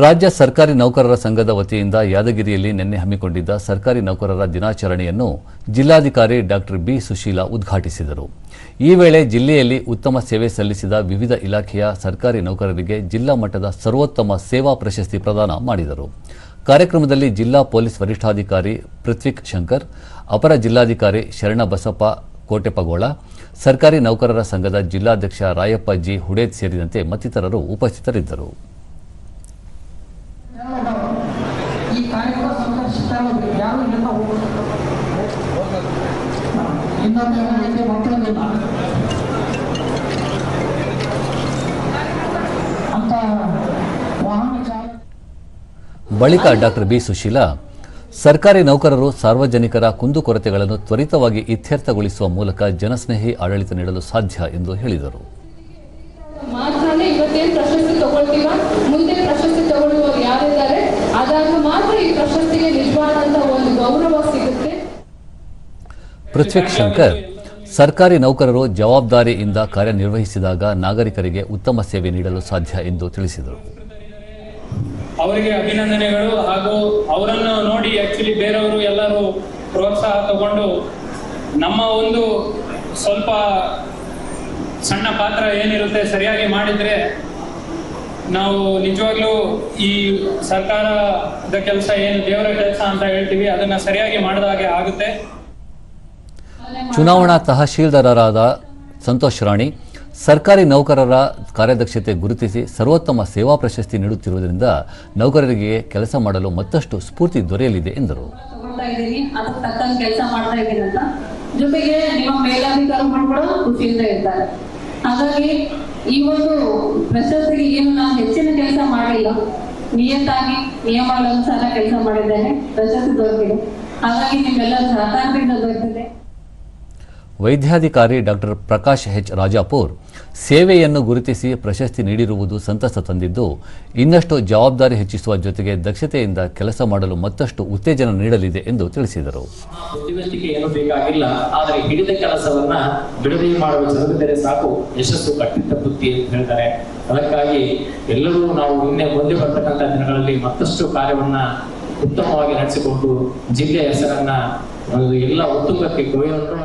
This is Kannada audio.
ರಾಜ್ಯ ಸರ್ಕಾರಿ ನೌಕರರ ಸಂಘದ ವತಿಯಿಂದ ಯಾದಗಿರಿಯಲ್ಲಿ ನಿನ್ನೆ ಹಮ್ಮಿಕೊಂಡಿದ್ದ ಸರ್ಕಾರಿ ನೌಕರರ ದಿನಾಚರಣೆಯನ್ನು ಜಿಲ್ಲಾಧಿಕಾರಿ ಡಾಕ್ಟರ್ ಬಿ ಸುಶೀಲಾ ಉದ್ಘಾಟಿಸಿದರು. ಈ ವೇಳೆ ಜಿಲ್ಲೆಯಲ್ಲಿ ಉತ್ತಮ ಸೇವೆ ಸಲ್ಲಿಸಿದ ವಿವಿಧ ಇಲಾಖೆಯ ಸರ್ಕಾರಿ ನೌಕರರಿಗೆ ಜಿಲ್ಲಾ ಮಟ್ಟದ ಸರ್ವೋತ್ತಮ ಸೇವಾ ಪ್ರಶಸ್ತಿ ಪ್ರದಾನ ಮಾಡಿದರು. ಕಾರ್ಯಕ್ರಮದಲ್ಲಿ ಜಿಲ್ಲಾ ಪೊಲೀಸ್ ವರಿಷ್ಠಾಧಿಕಾರಿ ಪೃಥ್ವಿಕ್ ಶಂಕರ್, ಅಪರ ಜಿಲ್ಲಾಧಿಕಾರಿ ಶರಣಬಸಪ್ಪ ಕೋಟೆಪಗೋಳ, ಸರ್ಕಾರಿ ನೌಕರರ ಸಂಘದ ಜಿಲ್ಲಾಧ್ಯಕ್ಷ ರಾಯಪ್ಪ ಜಿ ಹುಡೇದ್ ಸೇರಿದಂತೆ ಮತ್ತಿತರರು ಉಪಸ್ಥಿತರಿದ್ದರು ಈ ಕಾರ್ಯಕ್ರಮ ಇನ್ನೊಂದು ಬಳಿಕ ಡಾಕ್ಟರ್ ಬಿ ಸುಶೀಲಾ, ಸರ್ಕಾರಿ ನೌಕರರು ಸಾರ್ವಜನಿಕರ ಕುಂದುಕೊರತೆಗಳನ್ನು ತ್ವರಿತವಾಗಿ ಇತ್ಯರ್ಥಗೊಳಿಸುವ ಮೂಲಕ ಜನಸ್ನೇಹಿ ಆಡಳಿತ ನೀಡಲು ಸಾಧ್ಯ ಎಂದು ಹೇಳಿದರು ಮಾತ್ರನೇ ಇವತ್ತೇನು ಪ್ರಶಸ್ತಿ ತಗೊಳ್ತೀವ ಮುಂದೆ ಪ್ರಶಸ್ತಿ ತಗೊಳ್ಳುವವರು ಯಾರಿದ್ದಾರೆ ಆದಾಗ ಮಾತ್ರ ಈ ಪ್ರಶಸ್ತಿಗೆ ನಿಜವಾದಂತ ಒಂದು ಗೌರವ ಸಿಗುತ್ತೆ? ಪೃಥ್ವಿಕ್ ಶಂಕರ್ ಸರ್ಕಾರಿ ನೌಕರರು ಜವಾಬ್ದಾರಿಯಿಂದ ಕಾರ್ಯನಿರ್ವಹಿಸಿದಾಗ ನಾಗರಿಕರಿಗೆ ಉತ್ತಮ ಸೇವೆ ನೀಡಲು ಸಾಧ್ಯ ಎಂದು ತಿಳಿಸಿದರು. ಅವರಿಗೆ ಅಭಿನಂದನೆಗಳು ಹಾಗೂ ಅವರನ್ನು ನೋಡಿ ಆಕ್ಚುಲಿ ಬೇರೆಯವರು ಎಲ್ಲರೂ ಪ್ರೋತ್ಸಾಹ ತಗೊಂಡು ನಮ್ಮ ಒಂದು ಸ್ವಲ್ಪ ಸಣ್ಣ ಪಾತ್ರ ಏನಿರುತ್ತೆ ಸರಿಯಾಗಿ ಮಾಡಿದ್ರೆ ನಾವು ನಿಜವಾಗ್ಲೂ ಈ ಸರ್ಕಾರದ ಕೆಲಸ ಏನು ದೇವರ ಕೆಲಸ ಅಂತ ಹೇಳ್ತೀವಿ ಅದನ್ನ ಸರಿಯಾಗಿ ಮಾಡಿದ ಹಾಗೆ ಆಗುತ್ತೆ. ಚುನಾವಣಾ ತಹಶೀಲ್ದಾರರಾದ ಸಂತೋಷ್ ರಾಣಿ ಸರ್ಕಾರಿ ನೌಕರರ ಕಾರ್ಯದಕ್ಷತೆ ಗುರುತಿಸಿ ಸರ್ವೋತ್ತಮ ಸೇವಾ ಪ್ರಶಸ್ತಿ ನೀಡುತ್ತಿರುವುದರಿಂದ ನೌಕರರಿಗೆ ಕೆಲಸ ಮಾಡಲು ಮತ್ತಷ್ಟು ಸ್ಫೂರ್ತಿ ದೊರೆಯಲಿದೆ ಎಂದರು. ತಗೊಳ್ತಾ ಇದ್ದೀನಿ ಅದಕ್ಕೆ ತಕ್ಕಂಗೆ ಕೆಲಸ ಮಾಡ್ತಾ ಇದ್ದೀನಿ ಅಂತ. ಜೊತೆಗೆ ನಿಮ್ಮ ಮೇಲಾಧಿಕಾರಿಗಳು ಕೂಡ ಖುಷಿಯಿಂದ ಇರ್ತಾರೆ ಹಾಗಾಗಿ ಈ ಒಂದು ಪ್ರಶಸ್ತಿಗೆ ಏನು ನಾನು ಹೆಚ್ಚಿನ ಕೆಲಸ ಮಾಡಿಲ್ಲ. ನಿಯತ್ತಾಗಿ ನಿಯಮಗಳ ಕೆಲಸ ಮಾಡಿದ್ದೇನೆ. ಪ್ರಶಸ್ತಿ ದೊರಕಿದೆ. ಹಾಗಾಗಿ ನಿಮ್ಮೆಲ್ಲರ ಸಹಕಾರದಿಂದ ದೊರೆತಿದೆ ವೈದ್ಯಾಧಿಕಾರಿ ಡಾಕ್ಟರ್ ಪ್ರಕಾಶ್ ಹೆಚ್ ರಾಜಾಪುರ್ ಸೇವೆಯನ್ನು ಗುರುತಿಸಿ ಪ್ರಶಸ್ತಿ ನೀಡಿರುವುದು ಸಂತಸ ತಂದಿದ್ದು, ಇನ್ನಷ್ಟು ಜವಾಬ್ದಾರಿ ಹೆಚ್ಚಿಸುವ ಜೊತೆಗೆ ದಕ್ಷತೆಯಿಂದ ಕೆಲಸ ಮಾಡಲು ಮತ್ತಷ್ಟು ಉತ್ತೇಜನ ನೀಡಲಿದೆ ಎಂದು ತಿಳಿಸಿದರು. ಅದಕ್ಕಾಗಿ ಎಲ್ಲರೂ ನಾವು ಇನ್ನೇ ಮುಂದೆ ಬರ್ತಕ್ಕಂಥ ದಿನಗಳಲ್ಲಿ ಮತ್ತಷ್ಟು ಕಾರ್ಯವನ್ನ ಉತ್ತಮವಾಗಿ ನಡೆಸಿಕೊಂಡು ಜಿಲ್ಲೆಯ ಹೆಸರನ್ನ ಎಲ್ಲ ಉತ್ತುಂಗಕ್ಕೆ ಕೊಂಡೊಯ್ಯೋಣ